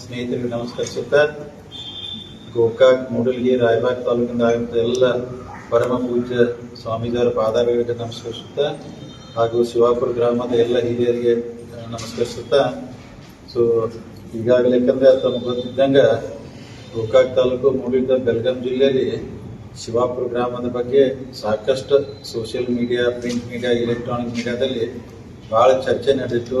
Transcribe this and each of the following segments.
ಸ್ನೇಹಿತರಿಗೆ ನಮಸ್ಕರಿಸುತ್ತಾ ಗೋಕಾಕ್, ಮೂಡಲ್ಗಿ, ರಾಯಬಾಗ್ ತಾಲೂಕಿಂದ ಆಗಿದ್ದ ಎಲ್ಲ ಪರಮ ಪೂಜ್ಯ ಸ್ವಾಮೀಜಿಯವರ ಪಾದಾಗಳಿಗೆ ನಮಸ್ಕರಿಸುತ್ತಾ ಹಾಗೂ ಶಿವಾಪುರ ಗ್ರಾಮದ ಎಲ್ಲ ಹಿರಿಯರಿಗೆ ನಮಸ್ಕರಿಸುತ್ತ ಸೊ ಈಗಾಗಲೇ ಯಾಕಂದ್ರೆ ತಮಗೆ ಗೊತ್ತಿದ್ದಂಗೆ ಗೋಕಾಕ್ ತಾಲೂಕು ಮೂಡಿದ ಬೆಳಗಾಂ ಜಿಲ್ಲೆಯಲ್ಲಿ ಶಿವಾಪುರ ಗ್ರಾಮದ ಬಗ್ಗೆ ಸಾಕಷ್ಟು social media print media electronic ಮೀಡಿಯಾದಲ್ಲಿ ಭಾಳ ಚರ್ಚೆ ನಡೆದಿತ್ತು.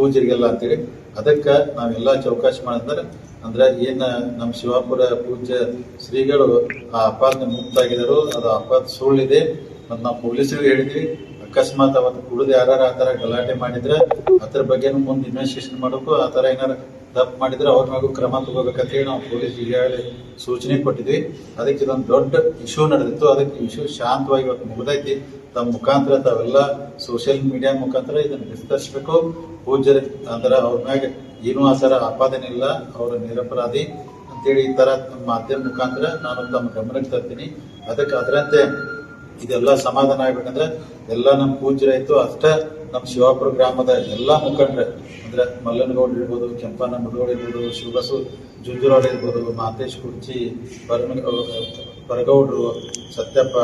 ಪೂಜ್ಯರಿಗೆಲ್ಲ ಅಂತೇಳಿ ಅದಕ್ಕೆ ನಾವೆಲ್ಲ ಚೌಕಾಶ ಮಾಡಿದ್ರೆ ಅಂದ್ರೆ ಏನ ನಮ್ಮ ಶಿವಾಪುರ ಪೂಜ್ಯ ಶ್ರೀಗಳು ಆ ಅಪಾದ ಮುಕ್ತಾಗಿದರು ಅದು ಅಪಾದ ಸುಳ್ಳಿದೆ. ಮತ್ತು ನಾವು ಪೊಲೀಸರಿಗೆ ಹೇಳಿದ್ವಿ. ಅಕಸ್ಮಾತ್ ಅವತ್ತು ಕುಡಿದು ಯಾರು ಆ ಥರ ಗಲಾಟೆ ಮಾಡಿದ್ರೆ ಅದ್ರ ಬಗ್ಗೆನೂ ಮುಂದೆ ಇನ್ವೆಸ್ಟಿಗೇಷನ್ ಮಾಡಬೇಕು, ಆ ಥರ ಏನಾರ ತಪ್ಪು ಮಾಡಿದ್ರೆ ಅವ್ರ ಮ್ಯಾಗೂ ಕ್ರಮ ಹೇಳಿ ನಾವು ಪೊಲೀಸ್ ಈಗಾಗಲೇ ಸೂಚನೆ ಕೊಟ್ಟಿದ್ವಿ. ಅದಕ್ಕೆ ಇದೊಂದು ದೊಡ್ಡ ಇಶ್ಯೂ ನಡೆದಿತ್ತು. ಅದಕ್ಕೆ ಇಶ್ಯೂ ಶಾಂತವಾಗಿ ಇವತ್ತು ಮುಗಿದೈತಿ. ತಮ್ಮ ಮುಖಾಂತರ ತಾವೆಲ್ಲ ಸೋಷಿಯಲ್ ಮೀಡಿಯಾ ಮುಖಾಂತರ ಇದನ್ನು ವಿಸ್ತರಿಸಬೇಕು. ಪೂಜ್ಯರ ಅಂದ್ರೆ ಅವ್ರ ಮ್ಯಾಗ ಏನೂ ಆ ಥರ ಆಪಾದನೆ ಇಲ್ಲ. ಅವರ ನಿರಪರಾಧಿ ಅಂತೇಳಿ ಈ ನಮ್ಮ ಮಾಧ್ಯಮ ಮುಖಾಂತರ ನಾನು ತಮ್ಮ ಗಮನಕ್ಕೆ ತರ್ತೀನಿ. ಅದಕ್ಕೆ ಅದರಂತೆ ಇದೆಲ್ಲ ಸಮಾಧಾನ ಆಗ್ಬೇಕಂದ್ರೆ ಎಲ್ಲ ನಮ್ಮ ಪೂಜ್ಯರಾಯ್ತು ಅಷ್ಟೇ ನಮ್ಮ ಶಿವಾಪುರ ಗ್ರಾಮದ ಎಲ್ಲ ಮುಖಂಡ್ರೆ. ಅಂದ್ರೆ ಮಲ್ಲನಗೌಡ ಇರ್ಬೋದು ಕೆಂಪನ ಮುದಗೋಡ್ ಇರ್ಬೋದು, ಶಿವಬಸು ಜುಂಜುರಾಡ್ ಇರ್ಬೋದು, ಮಾತೇಶ್ ಕುರ್ಚಿ, ಪರಮ ಪರಗೌಡ್ರು, ಸತ್ಯಪ್ಪ,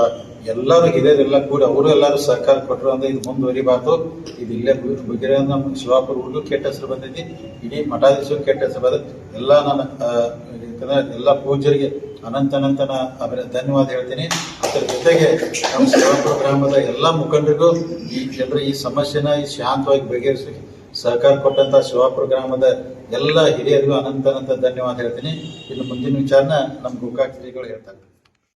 ಎಲ್ಲರೂ ಹಿರಿಯರೆಲ್ಲ ಕೂಡ ಅವರು ಎಲ್ಲರೂ ಸಹಕಾರ ಕೊಟ್ಟರು ಅಂದ್ರೆ ಇದು ಮುಂದುವರಿಬಾರ್ದು ಇದು ಇಲ್ಲೇ ಬಗೆರೆ ನಮ್ಮ ಶಿವಾಪುರ ಊರಿಗೂ ಕೆಟ್ಟ ಹೆಸರು ಬಂದೈತಿ, ಇಡೀ ಮಠಾಧೀಶರು ಕೆಟ್ಟ ಹೆಸರು ಬಂದೈತಿ. ಎಲ್ಲ ನನ್ನ ಎಲ್ಲ ಪೂಜ್ಯರಿಗೆ ಅನಂತ ಅನಂತನ ಅವರ ಧನ್ಯವಾದ ಹೇಳ್ತೀನಿ. ಅದರ ಜೊತೆಗೆ ನಮ್ಮ ಶಿವಾಪುರ ಗ್ರಾಮದ ಎಲ್ಲ ಮುಖಂಡರಿಗೂ ಈ ಜನರ ಈ ಸಮಸ್ಯೆನ ಈ ಶಾಂತವಾಗಿ ಬಗೆಹರಿಸಿ ಸಹಕಾರ ಕೊಟ್ಟಂತ ಶಿವಾಪುರ ಗ್ರಾಮದ ಎಲ್ಲ ಹಿರಿಯರಿಗೂ ಅನಂತ ಅನಂತ ಧನ್ಯವಾದ ಹೇಳ್ತೀನಿ. ಇನ್ನು ಮುಂದಿನ ವಿಚಾರನ ನಮ್ಮ ಗೋಕಾಕ್ ಶ್ರೀಗಳು ಹೇಳ್ತಾರೆ.